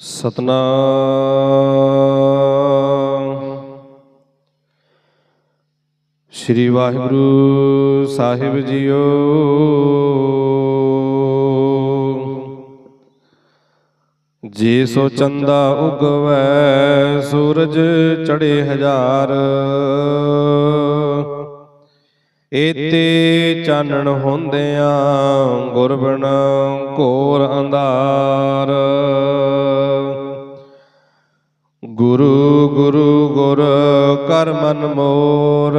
ਸਤਨਾਮ। ਸ੍ਰੀ Waheguru Sahib JIO. ਜੇ ਸੋ ਚੰਦਾ ਉਗਵੈ ਸੂਰਜ ਚੜੇ ਹਜ਼ਾਰ। ਏਤੇ ਚਾਨਣ ਹੁੰਦਿਆਂ ਗੁਰਬਨ ਘੋਰ ਅੰਧਾਰ। ਗੁਰੂ ਗੁਰੂ, ਗੁਰ, ਕਰ ਮਨ ਮੋਰ।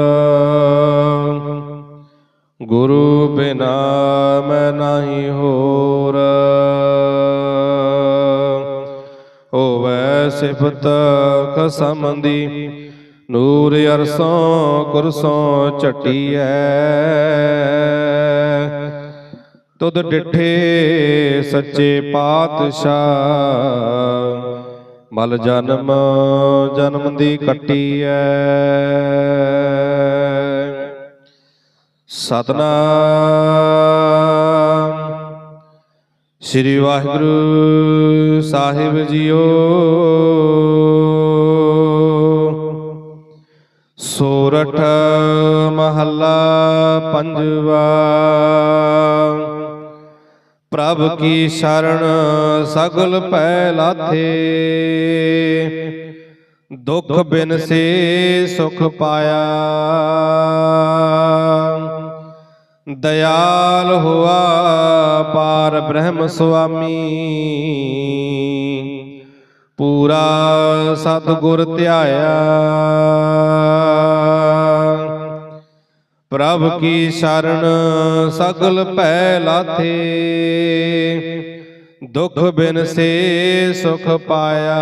ਗੁਰੂ ਬਿਨਾ ਮੈਂ ਨਹੀਂ ਹੋਰ। ਹੋਵੈ ਸਿਫਤ ਖਸਮ ਦੀ ਨੂਰ ਅਰਸੋਂ ਕੁਰਸੋਂ ਝਟੀਐ। ਤੁਧ ਡਿਠੇ ਸੱਚੇ ਪਾਤਸ਼ਾਹ, ਮਲ ਜਨਮ ਜਨਮ ਦੀ ਕੱਟੀ ਐ ਸਤਨਾਮ, ਸ੍ਰੀ ਵਾਹਿਗੁਰੂ ਸਾਹਿਬ ਜੀਓ। ਸੋਰਠ ਮਹੱਲਾ ਪੰਜਵਾ। ਪ੍ਰਭ ਕੀ ਸ਼ਰਨ ਸਗਲ ਪੈ ਲਾਥੇ। ਦੁਖ ਬਿਨ ਸੇ ਸੁਖ ਪਾਇਆ। ਦਇਆਲ ਹੁਆ ਪਾਰ ਬ੍ਰਹਮ ਸੁਆਮੀ। ਪੂਰਾ ਸਤਿਗੁਰ ਧਿਆਇਆ। ਪ੍ਰਭ ਕੀ ਸ਼ਰਨ ਸਗਲ ਭੈ ਲਾਥੇ, ਦੁਖ ਬਿਨ ਸੇ ਸੁਖ ਪਾਇਆ।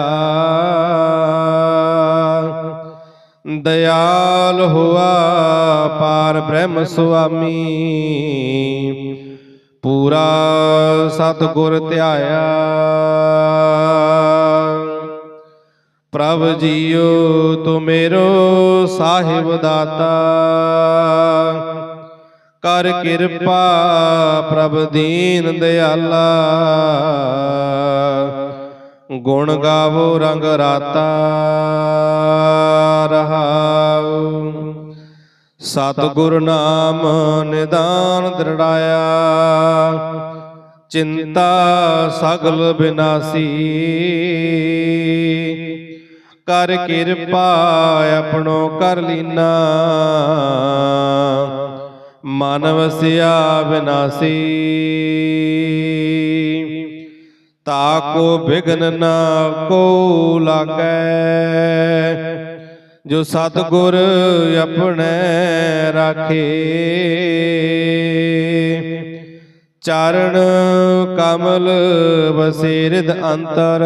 ਦਇਆਲ ਹੁਆ ਪਾਰ ਬ੍ਰਹਮ ਸੁਆਮੀ, ਪੂਰਾ ਸਤਿਗੁਰ ਧਿਆਇਆ। ਪ੍ਰਭ ਜੀਓ ਤੂੰ ਮੇਰੋ ਸਾਹਿਬ ਦਾਤਾ। ਕਰ ਕਿਰਪਾ ਪ੍ਰਭ ਦੀਨ ਦਿਆਲਾ। ਗੁਣ ਗਾਵੋ ਰੰਗ ਰਾਤਾ ਰਹਾਉ। ਸਤਿਗੁਰ ਨਾਮ ਨਿਦਾਨ ਦ੍ਰਿੜਾਇਆ। ਚਿੰਤਾ ਸਗਲ ਬਿਨਾਸੀ। ਕਰ ਕਿਰਪਾ ਆਪਣੋ ਕਰ ਲੀਨਾ। ਮਨ ਵਸਿਆ ਬਿਨਾਸੀ। ਤਾ ਕੋ ਬਿਗਨ ਨਾ ਕੋ ਲਾਗੈ। ਜੋ ਸਤਿਗੁਰ ਆਪਣੇ ਰਾਖੇ। ਚਰਨ ਕਮਲ ਬਸੇਰਦ ਅੰਤਰ।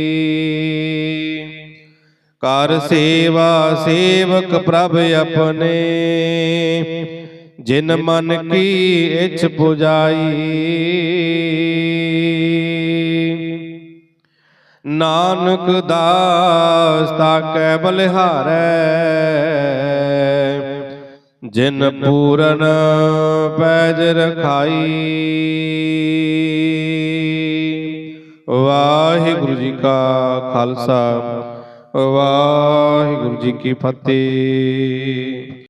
ਕਰ ਸੇਵਾ ਸੇਵਕ ਪ੍ਰਭ ਆਪਣੇ। ਜਿਨ ਮਨ ਕੀ ਇਛ ਪੁਜਾਈ। ਨਾਨਕ ਦਾਸ ਤਾਕੈ ਬਲਿਹਾਰੈ। ਜਿਨ ਪੂਰਨ ਪੈਜ ਰਖਾਈ। ਵਾਹਿਗੁਰੂ ਜੀ ਕਾ ਖਾਲਸਾ। ਵਾਹਿਗੁਰੂ ਜੀ ਕੀ ਫਤਿਹ।